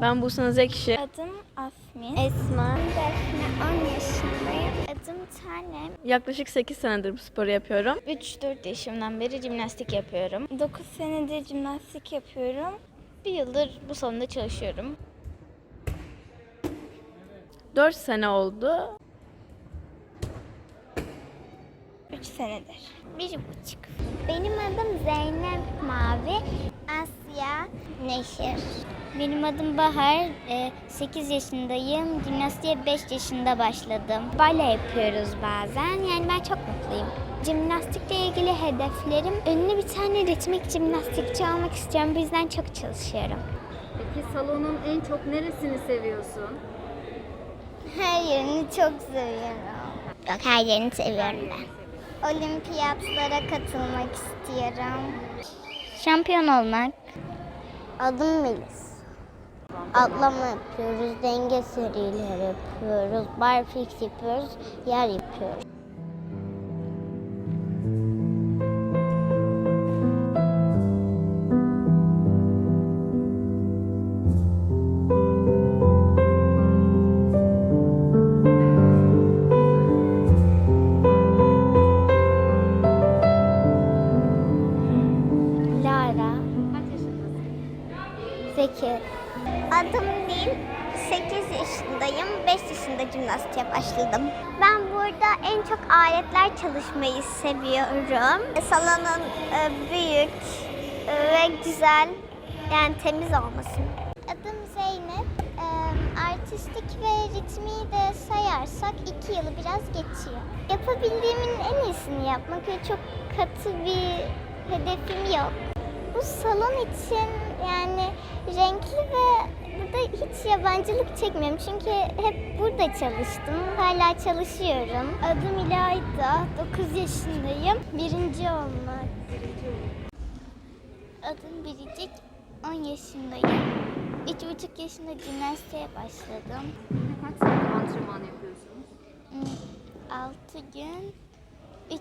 Ben Buse Zekşi. Adım Asmin. Esma. Defne 10 yaşındayım. Adım Tanem. Yaklaşık 8 senedir bu sporu yapıyorum. 3-4 yaşımdan beri jimnastik yapıyorum. 9 senedir jimnastik yapıyorum. Bir yıldır bu salonda çalışıyorum. 4 sene oldu. 3 senedir. Bir buçuk. Benim adım Zeynep Mavi. Asya Neşir. Benim adım Bahar. 8 yaşındayım. Jimnastiğe 5 yaşında başladım. Bale yapıyoruz bazen. Yani ben çok mutluyum. Jimnastikle ilgili hedeflerim ünlü bir tane ritmik jimnastikçi olmak istiyorum. Bu yüzden çok çalışıyorum. Peki salonun en çok neresini seviyorsun? Her yerini çok seviyorum. Yok her yerini seviyorum ben. Olimpiyatlara katılmak istiyorum. Şampiyon olmak. Adım Melis. Atlama yapıyoruz, denge serileri yapıyoruz, barfix yapıyoruz, yer yapıyoruz. Nil. 8 yaşındayım. 5 yaşında jimnastiğe başladım. Ben burada en çok aletler çalışmayı seviyorum. Salonun e, büyük e, ve güzel, yani temiz olması. Adım Zeynep. E, Artistik ve ritmi de sayarsak 2 yılı biraz geçiyor. Yapabildiğimin en iyisini yapmak ve çok katı bir hedefim yok. Bu salon için yani renkli ve burada hiç yabancılık çekmiyorum. Çünkü hep burada çalıştım. Hala çalışıyorum. Adım İlayda. 9 yaşındayım. Birinci olmak. Adım Biricik. 10 yaşındayım. 3,5 yaşında jimnastiğe başladım. Kaç saat antrenman yapıyorsunuz? 6 gün, 3,5-4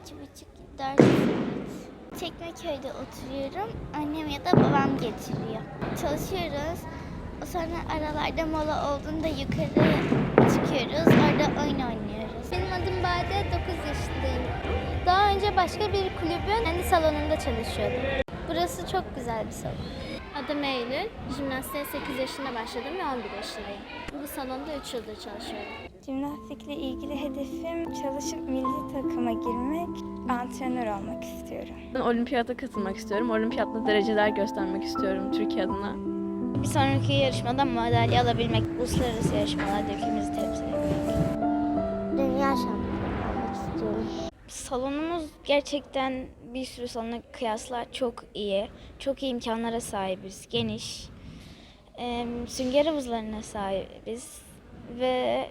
saat. Çekmeköy'de oturuyorum. Annem ya da babam getiriyor. Çalışıyoruz. Sonra aralarda mola olduğunda yukarı çıkıyoruz. Orada oyun oynuyoruz. Benim adım Bade, 9 yaşındayım. Daha önce başka bir kulübün kendi salonunda çalışıyordum. Burası çok güzel bir salon. Adım Eylül. Jimnastiğe 8 yaşında başladım ve 11 yaşındayım. Bu salonda 3 yıldır çalışıyorum. Jimnastikle ilgili hedefim çalışıp milli takıma girmek, antrenör olmak istiyorum. Ben olimpiyata katılmak istiyorum. Olimpiyatta dereceler göstermek istiyorum Türkiye adına. Bir sonraki yarışmada madalya alabilmek. Uluslararası yarışmalarda ülkemizi temsil etmek. Dünya şampiyonu olmak istiyorum. Salonumuz gerçekten bir sürü salona kıyasla çok iyi. Çok iyi imkanlara sahibiz. Geniş. Ee, sünger havuzlarına sahibiz. Ve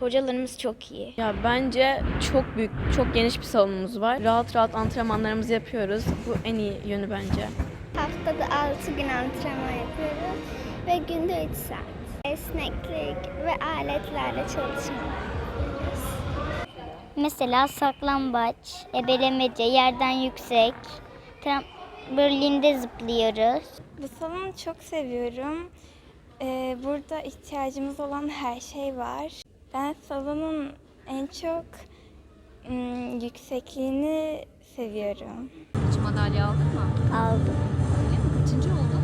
hocalarımız çok iyi. Ya bence çok büyük, çok geniş bir salonumuz var. Rahat rahat antrenmanlarımızı yapıyoruz. Bu en iyi yönü bence. Haftada 6 gün antrenman yapıyoruz ve günde 3 saat. Esneklik ve aletlerle çalışmak. Mesela saklambaç, ebelemece, yerden yüksek, trambolinde zıplıyoruz. Bu salonu çok seviyorum. Ee, burada ihtiyacımız olan her şey var. Ben salonun en çok ım, yüksekliğini seviyorum. Hiç madalya aldın mı? Aldım. Kaçıncı oldun?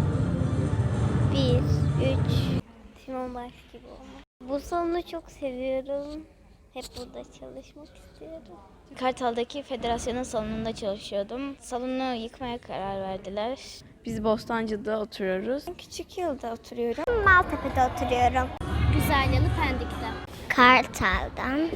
1, 3. Timon Baş gibi olmak. Bu salonu çok seviyorum. Hep burada çalışmak istiyorum. Kartal'daki federasyonun salonunda çalışıyordum. Salonu yıkmaya karar verdiler. Biz Bostancı'da oturuyoruz. Küçük yılda oturuyorum. Maltepe'de oturuyorum. Güzel yanı Pendik'te. Kartal'dan